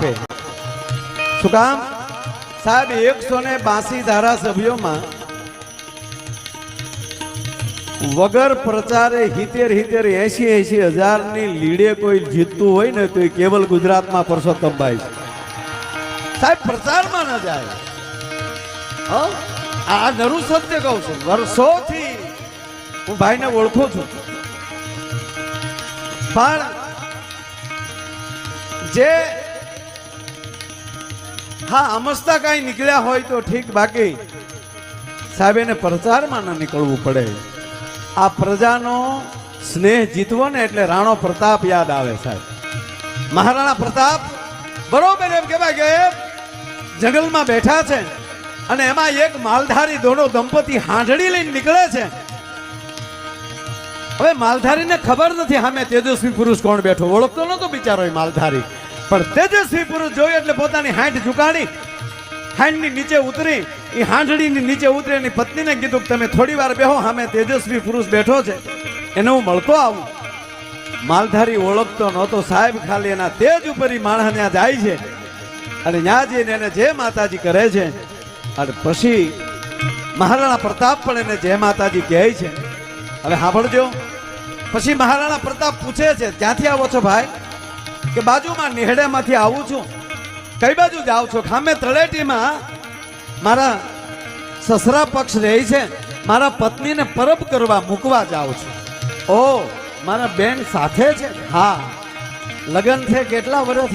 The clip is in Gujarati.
આપે. શું કામ? સાહેબ, એકસો ને બાસી ધારાસભ્યોમાં વગર પ્રચારે હિતેર હિતેર એસી એસી હજારની લીડે કોઈ જીતતું હોય ને તો એ કેવલ ગુજરાતમાં પરસોત્તમભાઈ સાહેબ, પ્રચારમાં ન જાય. આ નરું સત્ય કહું છું. વર્ષોથી હું ભાઈને ઓળખું છું. પણ જે હા, અમસ્તા કાંઈ નીકળ્યા હોય તો ઠીક, બાકી સાહેબ, એને પ્રચારમાં ન નીકળવું પડે. આ પ્રજાનો સ્નેહ જીતવો ને એટલે રાણો પ્રતાપ યાદ આવે સાહેબ. મહારાણા પ્રતાપ બરોબર એમ કહેવાય કે જંગલમાં બેઠા છે અને એમાં એક માલધારી દોનો દંપતી હાંઢળી લઈને નીકળે છે. હવે માલધારીને ખબર નથી સામે તેજસ્વી પુરુષ કોણ બેઠો, ઓળખતો નતો બિચારો માલધારી. પણ તેજસ્વી પુરુષ જોયું એટલે પોતાની હાંઠ ઝુકાડી હાંડની નીચે ઉતરી. એ હાંડડીની નીચે ઉતરી એની પત્નીને કીધું તમે થોડી વાર બેહો સામે તેજસ્વી પુરુષ બેઠો છે. એને હું મળતો આવું. માલધારી ઓળખતો નહોતો સાહેબ, ખાલી એના તેજ ઉપર માણસ ત્યાં જાય છે. અને ત્યાં જઈને એને જે માતાજી કરે છે, અને પછી મહારાણા પ્રતાપ પણ એને જય માતાજી કહે છે. હવે સાંભળજો. પછી મહારાણા પ્રતાપ પૂછે છે, ક્યાંથી આવો છો ભાઈ? કે બાજુમાં નેહડામાંથી આવું છું. કઈ બાજુ જાઉં છો? ખામે તળેટીમાં મારા સસરા પક્ષ રહે છે. મારા પત્નીને પરબ કરવા મૂકવા જાઉં છું. ઓ, મારા બેન સાથે છે? હા. લગ્ન છે? કેટલા વર્ષ